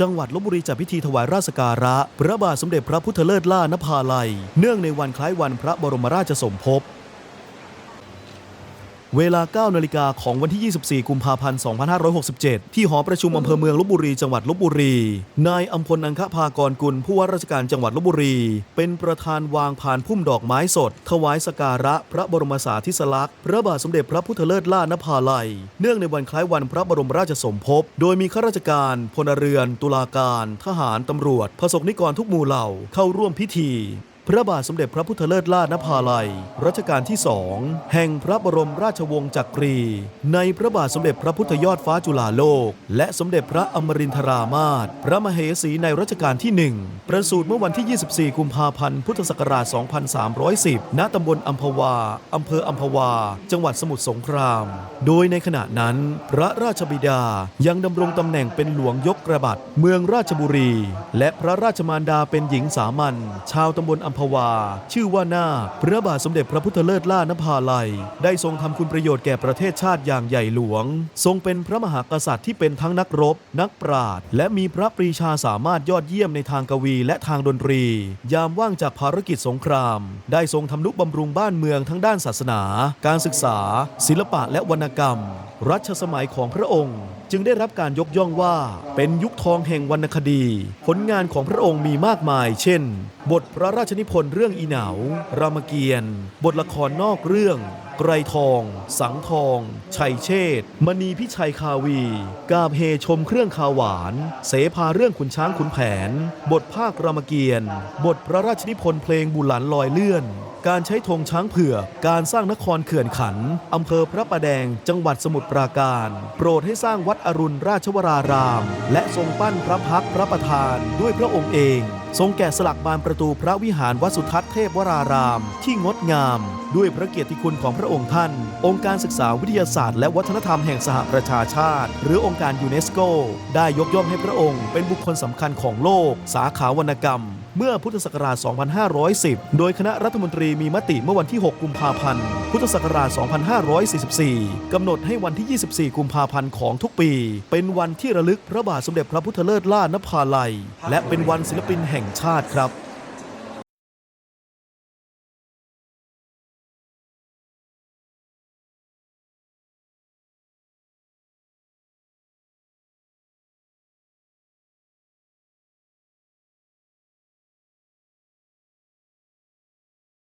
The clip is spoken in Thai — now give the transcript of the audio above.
จังหวัดลบบุรีจัดพิธีถวายราชการะ พระบาทสมเด็จพระพุทธเลิศล่านภาลัย เนื่องในวันคล้ายวันพระบรมราชสมภพ เวลา 9 นาฬิกาของวันที่ 24 กุมภาพันธ์ 2567 ที่หอประชุมอำเภอเมืองลบบุรี จังหวัดลบบุรี นายอัมพลอังคภากรกุล ผู้ว่าราชการจังหวัดลบบุรี เป็นประธานวางผ่านพุ่มดอกไม้สด ถวายสการะพระบรมสาธิสลักษณ์ พระบาทสมเด็จพระพุทธเลิศล่านภาลัย เนื่องในวันคล้ายวันพระบรมราชสมภพ โดยมีข้าราชการพลเรือน ตุลาการ ทหาร ตำรวจ พระสงนิกรทุกหมู่เหล่าเข้าร่วมพิธี พระบาทสมเด็จพระพุทธเลิศล่านภาลัย รัชกาลที่สองแห่งพระบรมราชวงศ์จักรี ในพระบาทสมเด็จพระพุทธยอดฟ้าจุฬาโลก และสมเด็จพระอมรินทรามาศพระมเหสีในรัชกาลที่หนึ่งประสูติเมื่อวันที่ 24 กุมภาพันธ์ พุทธศักราช 2310 ณ ตำบลอัมพวา อำเภออัมพวา จังหวัดสมุทรสงคราม โดยในขณะนั้น พระราชบิดายังดำรงตำแหน่งเป็นหลวงยกกระบัดเมืองราชบุรี และพระราชมารดาเป็นหญิงสามัญชาวตำบลอัมพวา ชื่อว่านาคพระบาทสมเด็จพระพุทธเลิศล่านภาลัย ได้ทรงทำคุณประโยชน์แก่ประเทศชาติอย่างใหญ่หลวง ทรงเป็นพระมหากษัตริย์ที่เป็นทั้งนักรบ นักปราชญ์และมีพระปรีชาสามารถยอดเยี่ยมในทางกวีและทางดนตรี ยามว่างจากภารกิจสงคราม ได้ทรงทำนุบำรุงบ้านเมืองทั้งด้านศาสนา การศึกษา ศิลปะและวรรณกรรม รัชสมัยของพระองค์ จึงได้รับการยกย่องว่าเป็นยุคทองแห่งวรรณคดี ผลงานของพระองค์มีมากมาย เช่น บทพระราชนิพนธ์เรื่องอีเหนา รามเกียรติ์ บทละครนอกเรื่อง ไกรทอง สังทอง ชัยเชษมณีพิชัยคาวี กาบเฮชมเครื่องคาวหวาน เสภาเรื่องขุนช้างขุนแผน บทภาครามเกียรติ์บทพระราชนิพนธ์เพลงบุหลันลอยเลื่อน การใช้ธงช้างเผือก การสร้างนครเขื่อนขัน อำเภอพระประแดง จังหวัดสมุทรปราการ โปรดให้สร้างวัดอรุณราชวราราม และทรงปั้นพระพักพระประธานด้วยพระองค์เอง ทรงแกะสลักบานประตูพระวิหารวัดสุทัศน์เทพวราราม ที่งดงาม ด้วยพระเกียรติคุณของพระองค์ท่าน องค์การศึกษาวิทยาศาสตร์และวัฒนธรรมแห่งสหประชาชาติ หรือองค์การยูเนสโก ได้ยกย่องให้พระองค์ เป็นบุคคลสำคัญของโลก สาขาวรรณกรรมเมื่อพุทธศักราช 2510 โดยคณะรัฐมนตรีมีมติเมื่อวันที่ 6 กุมภาพันธ์ พุทธศักราช 2544 กำหนดให้วันที่ 24 กุมภาพันธ์ของทุกปี เป็นวันที่ระลึกพระบาทสมเด็จพระพุทธเลิศล่านภาลัย และเป็นวันศิลปินแห่งชาติครับ